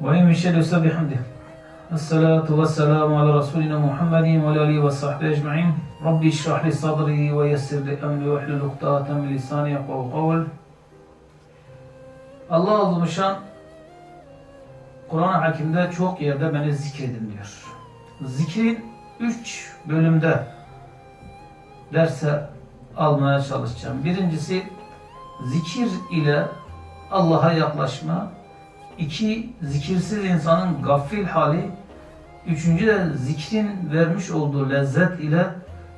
وإن من شر يسبح بحمده الصلاة والسلام على رسولنا محمد وعلى آله وصحبه أجمعين ربي اشرح لي صدري ويسر لي أمري واحلل عقدة من لساني يفقهوا قول Allah Azze ve Şan Kur'an-ı Hakim'de çok yerde beni zikredin diyor. Zikrin üç bölümde derse almaya çalışacağım. Birincisi zikir ile Allah'a yaklaşma. İki, zikirsiz insanın gafil hali. Üçüncü de zikrin vermiş olduğu lezzet ile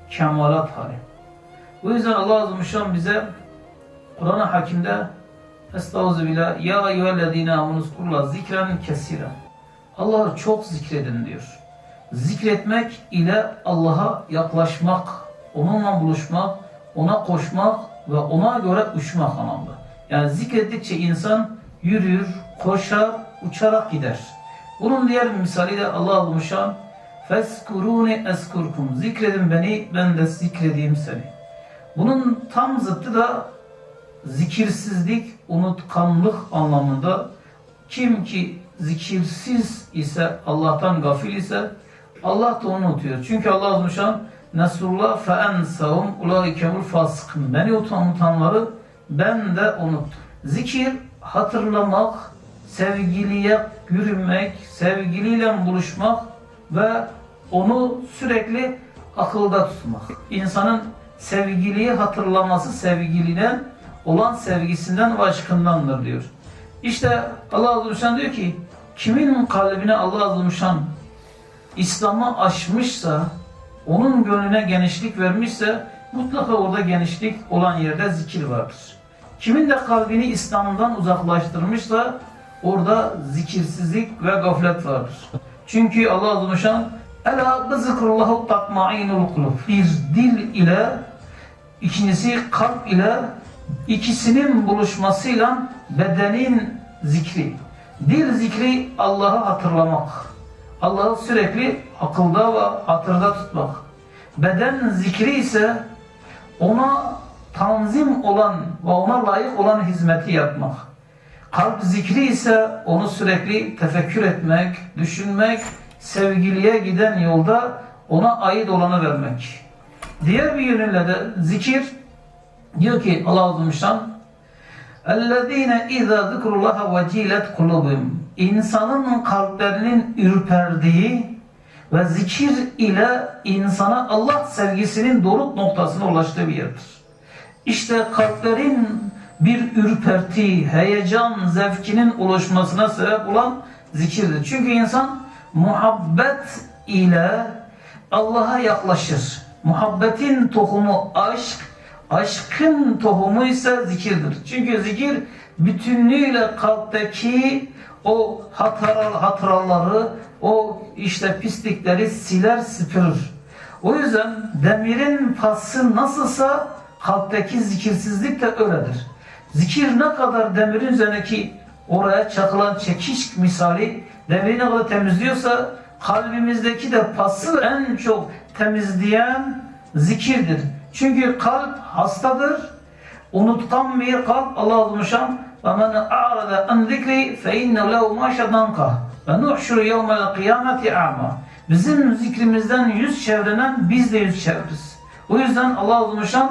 kemalat hali. Bu yüzden Allah Azze ve Şan bize Kur'an-ı Hakim'de Estağfirullah. Ya eyyühellezine amunuzkurla zikren kesiren. Allah'ı çok zikredin diyor. Zikretmek ile Allah'a yaklaşmak, onunla buluşmak, ona koşmak ve ona göre uçmak anlamda. Yani zikrettikçe insan yürür, koşar, uçarak gider. Bunun diğer bir misali de Allah bulmuşan Feskuruni eskurkum. Zikredin beni, ben de zikredeyim seni. Bunun tam zıttı da zikirsizlik, unutkanlık anlamında kim ki zikirsiz ise, Allah'tan gafil ise Allah da onu unutuyor. Çünkü Allah azmışan Nesullah fe ensahum ulaikemul fasıkın. Beni unutanları ben de unuttum. Zikir, hatırlamak, sevgiliye yürümek, sevgiliyle buluşmak ve onu sürekli akılda tutmak. İnsanın sevgiliyi hatırlaması sevgiliden olan sevgisinden ve aşkındandır diyor. İşte Allah Celle diyor ki kimin kalbine Allah Celle İslam'ı aşmışsa onun gönlüne genişlik vermişse mutlaka orada genişlik olan yerde zikir vardır. Kimin de kalbini İslam'dan uzaklaştırmışsa orada zikirsizlik ve gaflet vardır. Çünkü Allah Azze ve Celle Ela bizikrullahu tatmainul kulub. Bir dil ile ikincisi kalp ile ikisinin buluşmasıyla bedenin zikri. Dil zikri Allah'ı hatırlamak. Allah'ı sürekli akılda ve hatırda tutmak. Beden zikri ise ona tanzim olan ve ona layık olan hizmeti yapmak. Kalp zikri ise onu sürekli tefekkür etmek, düşünmek, sevgiliye giden yolda ona ait olanı vermek. Diğer bir yönüyle de zikir diyor ki Allah Azimüşşan اَلَّذ۪ينَ اِذَا ذِكْرُ اللّٰهَ وَجِيلَتْ قُلُوبُهُمْ İnsanın kalplerinin ürperdiği ve zikir ile insana Allah sevgisinin doruk noktasına ulaştığı bir yerdir. İşte kalplerin bir ürperti, heyecan, zevkinin oluşmasına sebep olan zikirdir. Çünkü insan muhabbet ile Allah'a yaklaşır. Muhabbetin tohumu aşk, aşkın tohumu ise zikirdir. Çünkü zikir bütünlüğüyle kalpteki o hatıraları, hatıraları, o işte pislikleri siler süpürür. O yüzden demirin pası nasılsa kalpteki zikirsizlik de öyledir. Zikir ne kadar demirin üzerindeki oraya çakılan çekiş misali demiri ne kadar temizliyorsa kalbimizdeki de pası en çok temizleyen zikirdir. Çünkü kalp hastadır. Unutkan bir kalp Allah azmışan ve men a'rada an zikri fe inne lehu ma şadanka ve nuhşuru yevmel kıyameti a'ma. Bizim zikrimizden yüz çevrenen biz de yüz çevririz. O yüzden Allah azmışan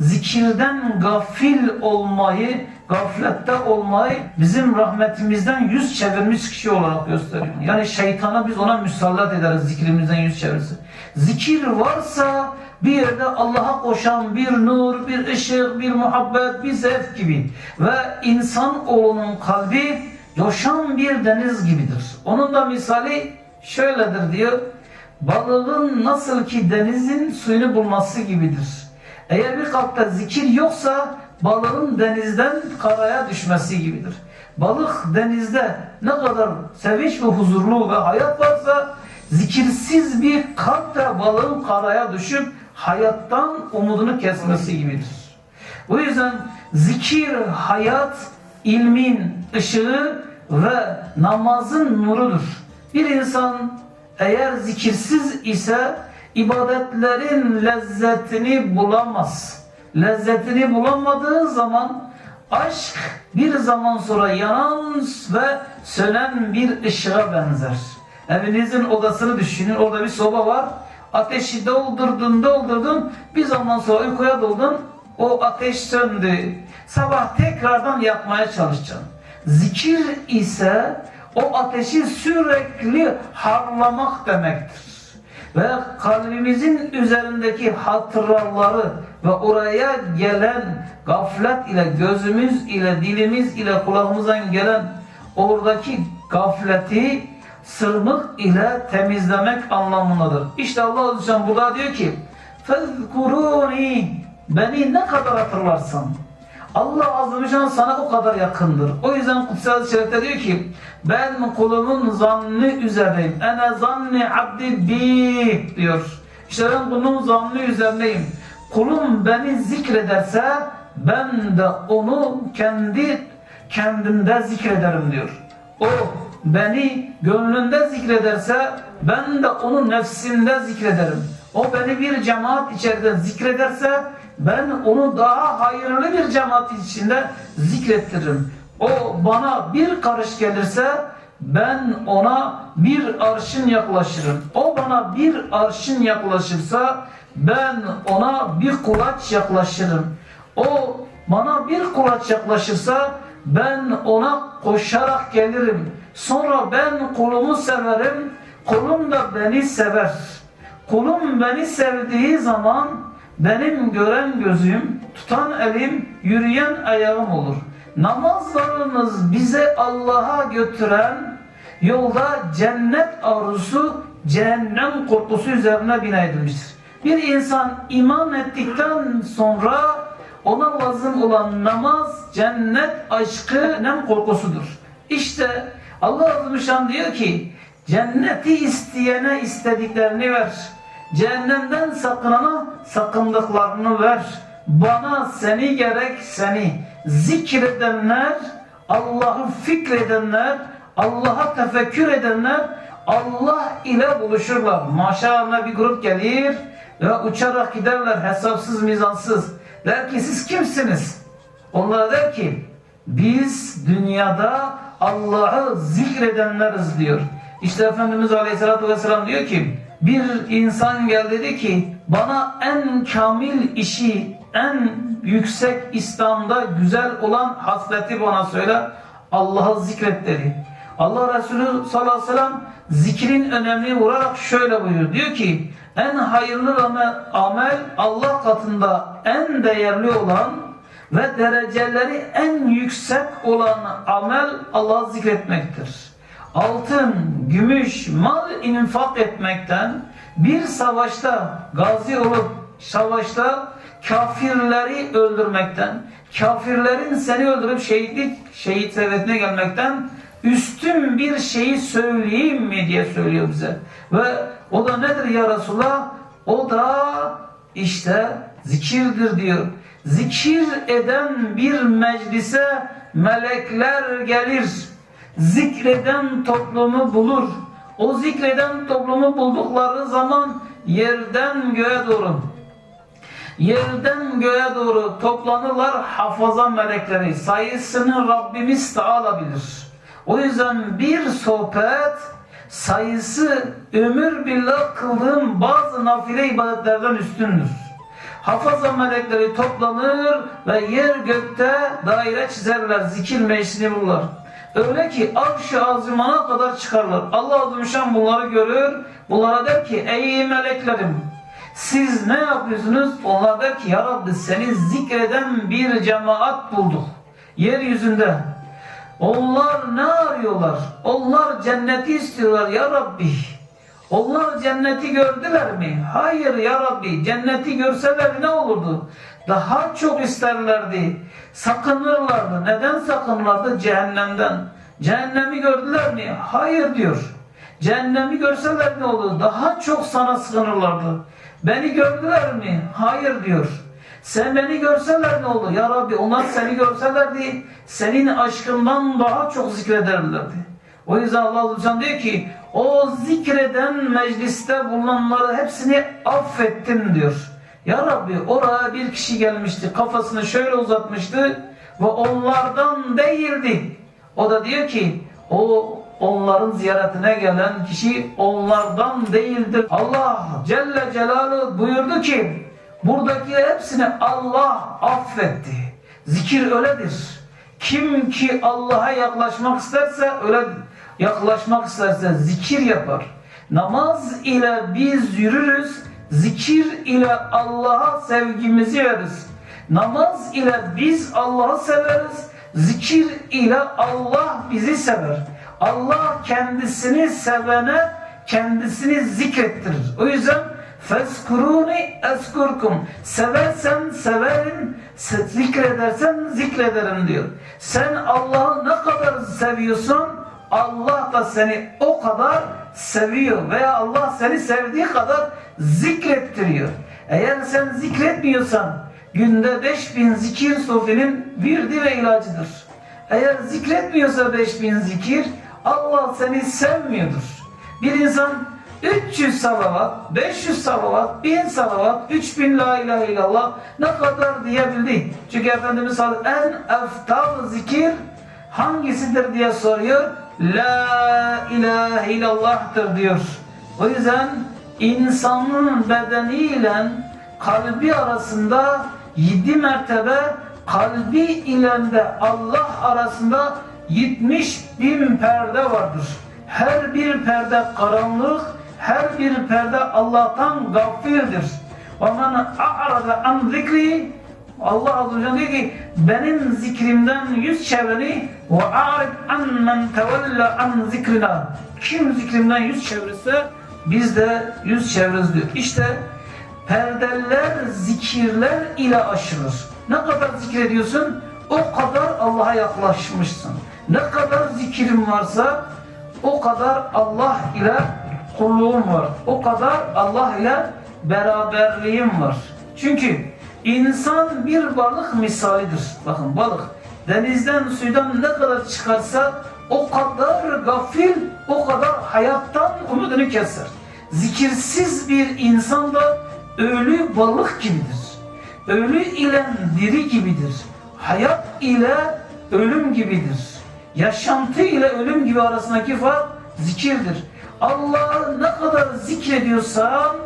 zikirden gafil olmayı, gaflette olmayı bizim rahmetimizden yüz çevirmiş kişi olarak gösteriyor. Yani şeytana biz ona müsallat ederiz zikrimizden yüz çevirse. Zikir varsa bir yerde Allah'a koşan bir nur, bir ışık, bir muhabbet, bir zevk gibi ve insan oğlunun kalbi coşan bir deniz gibidir. Onun da misali şöyledir diyor. Balığın nasıl ki denizin suyunu bulması gibidir. Eğer bir kalpte zikir yoksa balığın denizden karaya düşmesi gibidir. Balık denizde ne kadar sevinç ve huzurlu ve hayat varsa zikirsiz bir kalp de balığın karaya düşüp hayattan umudunu kesmesi gibidir. O yüzden zikir hayat, ilmin ışığı ve namazın nurudur. Bir insan eğer zikirsiz ise ibadetlerin lezzetini bulamaz. Lezzetini bulamadığı zaman Aşk bir zaman sonra yanan ve sönen bir ışığa benzer. Evinizin odasını düşünün. Orada bir soba var. Ateşi doldurdun doldurdun. Bir zaman sonra uykuya doldun. O ateş söndü. Sabah tekrardan yakmaya çalışacaksın. Zikir ise o ateşi sürekli harlamak demektir ve kalbimizin üzerindeki hatıraları ve oraya gelen gaflet ile gözümüz ile dilimiz ile kulağımızdan gelen oradaki gafleti sırmık ile temizlemek anlamındadır. İşte Allah Azze ve Celle burada diyor ki فَذْكُرُونِ Beni ne kadar hatırlarsan Allah Celle sana o kadar yakındır. O yüzden Hadis-i Şerif'te diyor ki ben kulumun zannı üzerindeyim. Ene zanni abdi bi diyor. İşte ben kulumun zannı üzerindeyim. Kulum beni zikrederse ben de onu kendi kendimde zikrederim diyor. O beni gönlünde zikrederse ben de onu nefsimde zikrederim. O beni bir cemaat içerisinde zikrederse ben onu daha hayırlı bir cemaat içinde zikrettiririm. O bana bir karış gelirse ben ona bir arşın yaklaşırım. O bana bir arşın yaklaşırsa ben ona bir kulaç yaklaşırım. O bana bir kulaç yaklaşırsa ben ona koşarak gelirim. Sonra ben kulumu severim, kulum da beni sever. Kulum beni sevdiği zaman benim gören gözüm, tutan elim, yürüyen ayağım olur. Namazlarımız bize Allah'a götüren yolda cennet arzusu, cehennem korkusu üzerine bina edilmiştir. Bir insan iman ettikten sonra ona lazım olan namaz, cennet aşkı, nem korkusudur. İşte Allah Celle diyor ki cenneti isteyene istediklerini ver. Cehennemden sakınana sakındıklarını ver. Bana seni gerek seni zikredenler, Allah'ı fikredenler, Allah'a tefekkür edenler Allah ile buluşurlar. Maşallah bir grup gelir ve uçarak giderler hesapsız mizansız. Der ki siz kimsiniz? Onlara der ki biz dünyada Allah'ı zikredenleriz diyor. İşte Efendimiz Aleyhisselatü Vesselam diyor ki bir insan geldi dedi ki bana en kamil işi en yüksek İslam'da güzel olan hasleti bana söyle Allah'ı zikret dedi. Allah Resulü sallallahu aleyhi ve sellem zikrin önemli vurarak şöyle buyuruyor. Diyor ki en hayırlı amel, Allah katında en değerli olan ve dereceleri en yüksek olan amel Allah'ı zikretmektir. Altın, gümüş, mal infak etmekten bir savaşta gazi olup savaşta kafirleri öldürmekten, kafirlerin seni öldürüp şehitlik, şehit servetine gelmekten üstün bir şeyi söyleyeyim mi diye söylüyor bize. Ve o da nedir ya Resulallah? O da işte zikirdir diyor. Zikir eden bir meclise melekler gelir. Zikreden toplumu bulur. O zikreden toplumu buldukları zaman yerden göğe doğru yerden göğe doğru toplanırlar hafaza melekleri. Sayısını Rabbimiz Teala bilir. O yüzden bir sohbet sayısı ömür billah kıldığım bazı nafile ibadetlerden üstündür. Hafaza melekleri toplanır ve yer gökte daire çizerler, zikir meclisini bulurlar. Öyle ki arş-ı azimana kadar çıkarlar. Allah Azze ve Şan bunları görür. Bunlara der ki ey meleklerim siz ne yapıyorsunuz? Onlar der ki ya Rabbi seni zikreden bir cemaat bulduk. Yeryüzünde. Onlar ne arıyorlar? Onlar cenneti istiyorlar ya Rabbi. Onlar cenneti gördüler mi? Hayır ya Rabbi. Cenneti görseler ne olurdu? Daha çok isterlerdi. Sakınırlardı. Neden sakınırlardı? Cehennemden. Cehennemi gördüler mi? Hayır diyor. Cehennemi görseler ne olur? Daha çok sana sığınırlardı. Beni gördüler mi? Hayır diyor. Sen beni görseler ne olur? Ya Rabbi onlar seni görselerdi senin aşkından daha çok zikrederlerdi. O yüzden Allah Azze diyor ki o zikreden mecliste bulunanları hepsini affettim diyor. Ya Rabbi oraya bir kişi gelmişti kafasını şöyle uzatmıştı ve onlardan değildi. O da diyor ki o onların ziyaretine gelen kişi onlardan değildir. Allah Celle Celaluhu buyurdu ki buradaki hepsini Allah affetti. Zikir öyledir. Kim ki Allah'a yaklaşmak isterse öyle yaklaşmak isterse zikir yapar. Namaz ile biz yürürüz, zikir ile Allah'a sevgimizi veririz. Namaz ile biz Allah'ı severiz, zikir ile Allah bizi sever. Allah kendisini sevene kendisini zikrettirir. O yüzden Feskuruni eskurkum. Seversen severim, se- zikredersen zikrederim diyor. Sen Allah'ı ne kadar seviyorsun, Allah da seni o kadar seviyor veya Allah seni sevdiği kadar zikrettiriyor. Eğer sen zikretmiyorsan günde 5000 zikir sofinin virdi ve ilacıdır. Eğer zikretmiyorsa 5000 zikir Allah seni sevmiyordur. Bir insan 300 salavat, 500 salavat, 1000 salavat, 3000 la ilahe illallah ne kadar diyebildi. Çünkü Efendimiz en eftal zikir hangisidir diye soruyor. La ilahe illallah'tır diyor. O yüzden insanın bedeniyle kalbi arasında yedi mertebe kalbi ile de Allah arasında 70 bin perde vardır. Her bir perde karanlık, her bir perde Allah'tan gafildir. وَمَنْ اَعْرَضَ عَنْ ذِكْرِ Allah Azze ve Celle diyor ki benim zikrimden yüz çevreni ve a'rid an men tevella an zikrina. Kim zikrimden yüz çevirirse biz de yüz çeviririz diyor. İşte perdeler zikirler ile aşılır. Ne kadar zikrediyorsun o kadar Allah'a yaklaşmışsın. Ne kadar zikrin varsa o kadar Allah ile kulluğun var. O kadar Allah ile beraberliğin var. Çünkü insan bir balık misalidir. Bakın balık denizden suydan ne kadar çıkarsa o kadar gafil, o kadar hayattan umudunu keser. Zikirsiz bir insan da ölü balık gibidir. Ölü ile diri gibidir. Hayat ile ölüm gibidir. Yaşantı ile ölüm gibi arasındaki fark zikirdir. Allah'ı ne kadar zikrediyorsan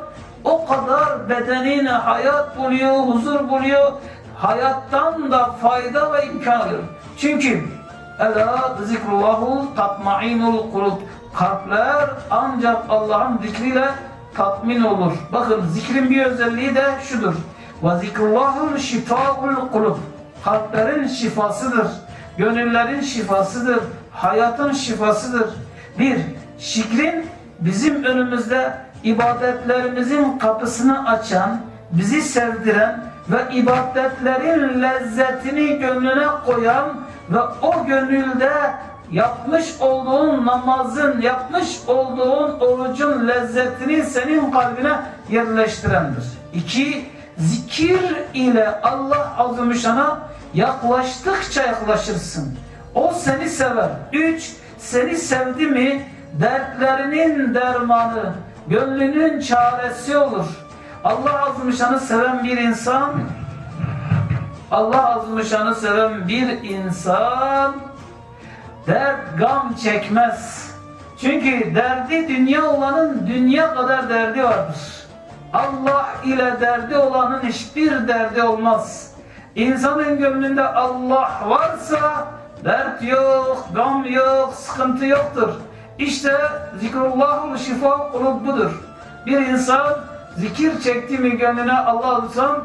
o kadar bedenine hayat buluyor, huzur buluyor. Hayattan da fayda ve imkan alıyor. Çünkü Ela zikrullahu tatmainul kulub. Kalpler ancak Allah'ın zikriyle tatmin olur. Bakın zikrin bir özelliği de şudur. Ve zikrullahul şifaul kulub. Kalplerin şifasıdır. Gönüllerin şifasıdır. Hayatın şifasıdır. Bir, şikrin bizim önümüzde ibadetlerimizin kapısını açan, bizi sevdiren ve ibadetlerin lezzetini gönlüne koyan ve o gönülde yapmış olduğun namazın, yapmış olduğun orucun lezzetini senin kalbine yerleştirendir. İki, zikir ile Allah Azimüşşan'a yaklaştıkça yaklaşırsın. O seni sever. Üç, seni sevdi mi dertlerinin dermanı, gönlünün çaresi olur. Allah Azimüşşan'ı seven bir insan, Allah Azimüşşan'ı seven bir insan dert gam çekmez. Çünkü derdi dünya olanın dünya kadar derdi vardır. Allah ile derdi olanın hiçbir derdi olmaz. İnsanın gönlünde Allah varsa dert yok, gam yok, sıkıntı yoktur. İşte zikrullahul şifa kulub budur. Bir insan zikir çekti mi gönlüne Allah alsam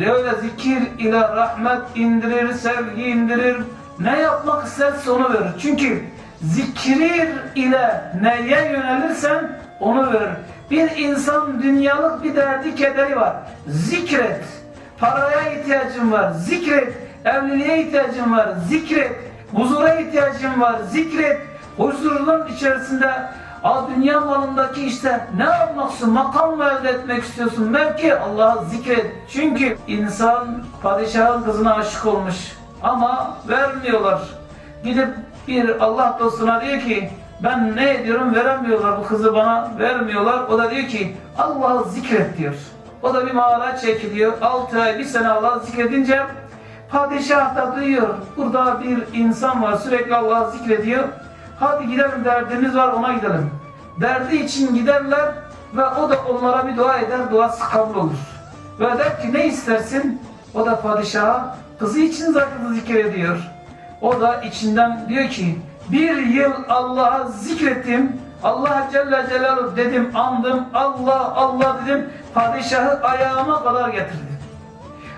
öyle zikir ile rahmet indirir, sevgi indirir. Ne yapmak isterse onu verir. Çünkü zikir ile neye yönelirsen onu verir. Bir insan dünyalık bir derdi kederi var. Zikret. Paraya ihtiyacın var. Zikret. Evliliğe ihtiyacın var. Zikret. Huzura ihtiyacın var. Zikret. Huzurun içerisinde A dünya malındaki işte ne yapmaksın? Makam mı elde etmek istiyorsun? Belki Allah'ı zikret. Çünkü insan padişahın kızına aşık olmuş. Ama vermiyorlar. Gidip bir Allah dostuna diyor ki ben ne ediyorum veremiyorlar bu kızı bana vermiyorlar. O da diyor ki Allah'ı zikret diyor. O da bir mağara çekiliyor. 6 ay bir sene Allah'ı zikredince Padişah da duyuyor. Burada bir insan var sürekli Allah'ı zikrediyor. Hadi gidelim derdimiz var ona gidelim. Derdi için giderler ve o da onlara bir dua eder. Duası kabul olur. Ve der ki ne istersin? O da padişaha kızı için zaten zikrediyor. O da içinden diyor ki bir yıl Allah'a zikrettim. Allah Celle Celaluhu dedim, andım, Allah Allah dedim. Padişahı ayağıma kadar getirdi.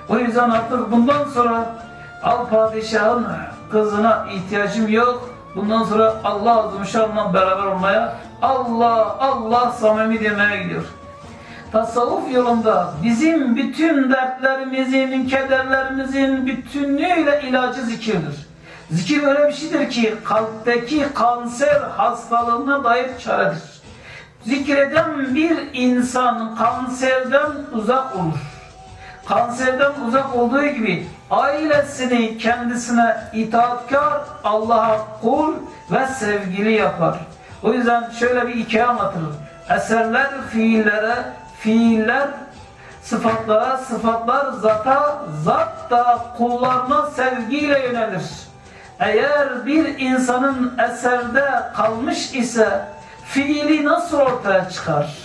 O yüzden artık bundan sonra al padişahın kızına ihtiyacım yok. Bundan sonra Allah Azimüşşan'la beraber olmaya Allah Allah samimi demeye gidiyor. Tasavvuf yolunda bizim bütün dertlerimizin, kederlerimizin bütünlüğüyle ilacı zikirdir. Zikir öyle bir şeydir ki kalpteki kanser hastalığına dair çaredir. Zikreden bir insan kanserden uzak olur kanserden uzak olduğu gibi ailesini kendisine itaatkar, Allah'a kul ve sevgili yapar. O yüzden şöyle bir hikaye anlatılır. Eserler fiillere, fiiller sıfatlara, sıfatlar zata, zat da kullarına sevgiyle yönelir. Eğer bir insanın eserde kalmış ise fiili nasıl ortaya çıkar?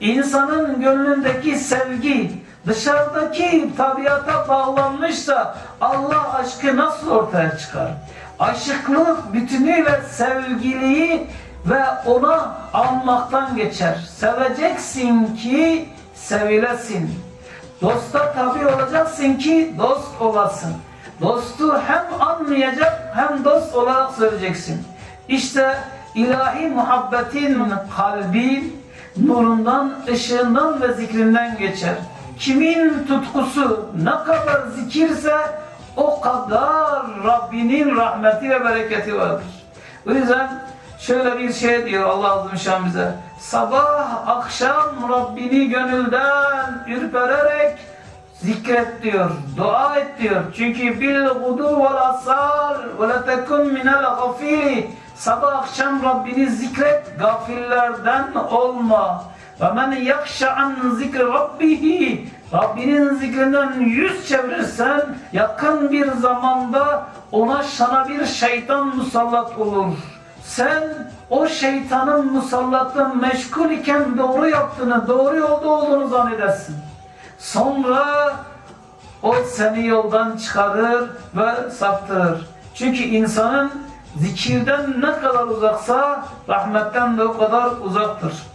İnsanın gönlündeki sevgi, dışarıdaki tabiata bağlanmışsa Allah aşkı nasıl ortaya çıkar? Aşıklık bütünüyle sevgiliyi ve ona almaktan geçer. Seveceksin ki sevilesin. Dosta tabi olacaksın ki dost olasın. Dostu hem anlayacak hem dost olarak söyleyeceksin. İşte ilahi muhabbetin kalbi nurundan, ışığından ve zikrinden geçer. Kimin tutkusu ne kadar zikirse o kadar Rabbinin rahmeti ve bereketi vardır. O yüzden şöyle bir şey diyor Allah Azze ve Şan bize. Sabah akşam Rabbini gönülden ürpererek zikret diyor, dua et diyor. Çünkü bil gudu vel asar ve la tekun minel gafili. Sabah akşam Rabbini zikret, gafillerden olma. Men yakşa an zikri rabbihi Rabbinin zikrinden yüz çevirirsen yakın bir zamanda ona sana bir şeytan musallat olur. Sen o şeytanın musallatın meşgul iken doğru yaptığını, doğru yolda olduğunu zannedersin. Sonra o seni yoldan çıkarır ve saptırır. Çünkü insanın zikirden ne kadar uzaksa rahmetten de o kadar uzaktır.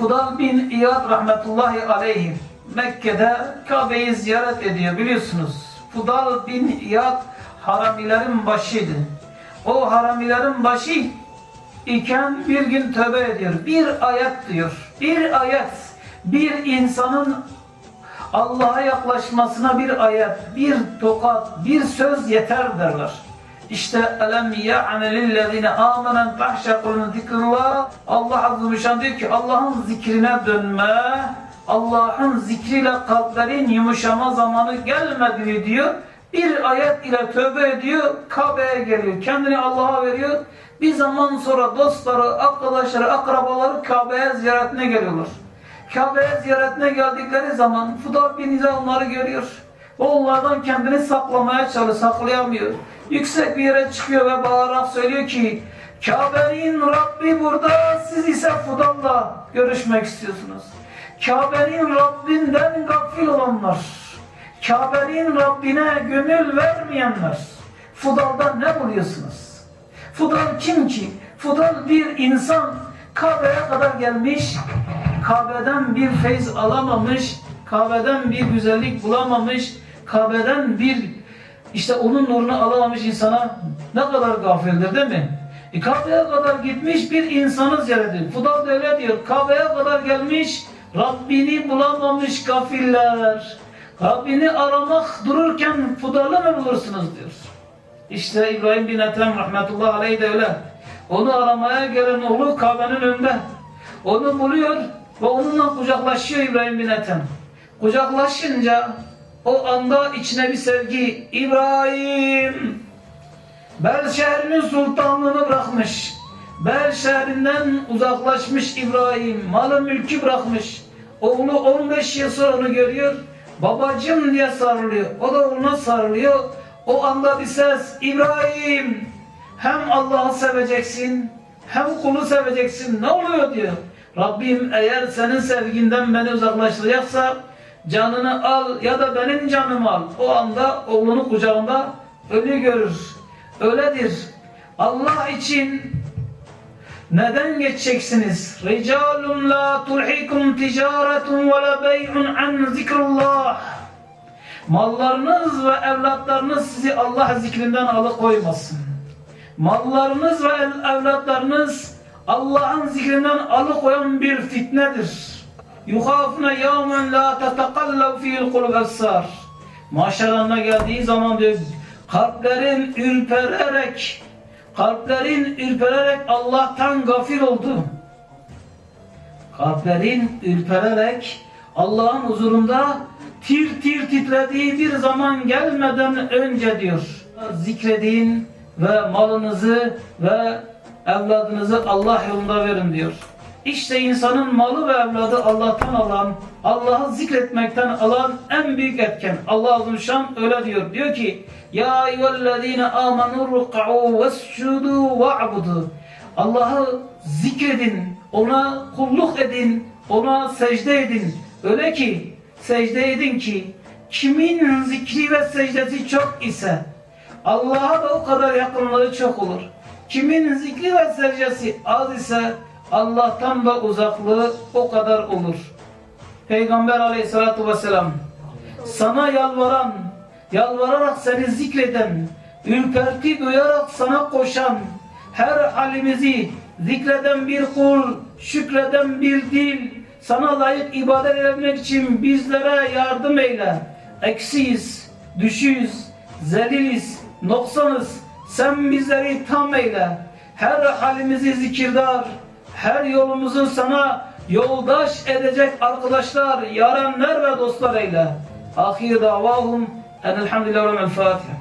Fudal bin İyad rahmetullahi aleyhi Mekke'de Kabe'yi ziyaret ediyor biliyorsunuz. Fudal bin İyad haramilerin başıydı. O haramilerin başı iken bir gün tövbe ediyor. Bir ayet diyor. Bir ayet. Bir insanın Allah'a yaklaşmasına bir ayet, bir tokat, bir söz yeter derler. İşte elem ya'ne lillezine amenen tahşakun zikrullah. Allah azze diyor ki Allah'ın zikrine dönme, Allah'ın zikriyle kalplerin yumuşama zamanı gelmedi diyor. Bir ayet ile tövbe ediyor, Kabe'ye geliyor. Kendini Allah'a veriyor. Bir zaman sonra dostları, arkadaşları, akrabaları Kabe'ye ziyaretine geliyorlar. Kabe'ye ziyaretine geldikleri zaman Fudal bin İza onları görüyor. Onlardan kendini saklamaya çalışıyor, saklayamıyor. Yüksek bir yere çıkıyor ve bağırarak söylüyor ki Kabe'nin Rabbi burada, siz ise Fudal'la görüşmek istiyorsunuz. Kabe'nin Rabbinden gafil olanlar, Kabe'nin Rabbine gönül vermeyenler, Fudal'da ne buluyorsunuz? Fudal kim ki? Fudal bir insan Kabe'ye kadar gelmiş, Kabe'den bir feyz alamamış, Kabe'den bir güzellik bulamamış, Kabe'den bir işte onun nurunu alamamış insana ne kadar gafildir değil mi? E, Kabe'ye kadar gitmiş bir insanı ziyaret. Fudal da öyle diyor. Kabe'ye kadar gelmiş, Rabbini bulamamış gafiller. Rabbini aramak dururken Fudal'ı mı bulursunuz diyor. İşte İbrahim bin Ethem rahmetullahi aleyhi de öyle. Onu aramaya gelen oğlu Kabe'nin önünde. Onu buluyor ve onunla kucaklaşıyor İbrahim bin Ethem. Kucaklaşınca o anda içine bir sevgi İbrahim Bel şehrinin sultanlığını bırakmış. Bel şehrinden uzaklaşmış İbrahim. Malı mülkü bırakmış. Oğlu 15 yıl sonra onu görüyor. babacım diye sarılıyor. O da oğluna sarılıyor. O anda bir ses İbrahim hem Allah'ı seveceksin hem kulu seveceksin. Ne oluyor diyor. Rabbim eğer senin sevginden beni uzaklaştıracaksa canını al ya da benim canımı al. O anda oğlunu kucağında ölü görür. Öyledir. Allah için neden geçeceksiniz? Ricalun la tulhikum ticaretun ve la bey'un an zikrullah. Mallarınız ve evlatlarınız sizi Allah zikrinden alıkoymasın. Mallarınız ve ev- evlatlarınız Allah'ın zikrinden alıkoyan bir fitnedir. Yuhafune yavmen la tetekallav fiil kulub. Maşaranına geldiği zaman diyor, kalplerin ürpererek, kalplerin ürpererek Allah'tan gafil oldu. Kalplerin ürpererek Allah'ın huzurunda tir tir titrediği bir zaman gelmeden önce diyor. Zikredin ve malınızı ve evladınızı Allah yolunda verin diyor. İşte insanın malı ve evladı Allah'tan alan, Allah'ı zikretmekten alan en büyük etken. Allah Azze ve Şan öyle diyor. Diyor ki: Ya eyyühellezine amenu ruk'u vescudu ve'budu. Allah'ı zikredin, ona kulluk edin, ona secde edin. Öyle ki secde edin ki kimin zikri ve secdesi çok ise Allah'a da o kadar yakınlığı çok olur. Kimin zikri ve secdesi az ise Allah'tan da uzaklığı o kadar olur. Peygamber aleyhissalatu vesselam sana yalvaran, yalvararak seni zikreden, ürperti duyarak sana koşan, her halimizi zikreden bir kul, şükreden bir dil, sana layık ibadet edebilmek için bizlere yardım eyle. Eksiyiz, düşüyüz, zeliliz, noksanız. Sen bizleri tam eyle. Her halimizi zikirdar, her yolumuzu sana yoldaş edecek arkadaşlar, yarenler ve dostlar eyle. Ahir davahum enelhamdülillah ve Fatiha.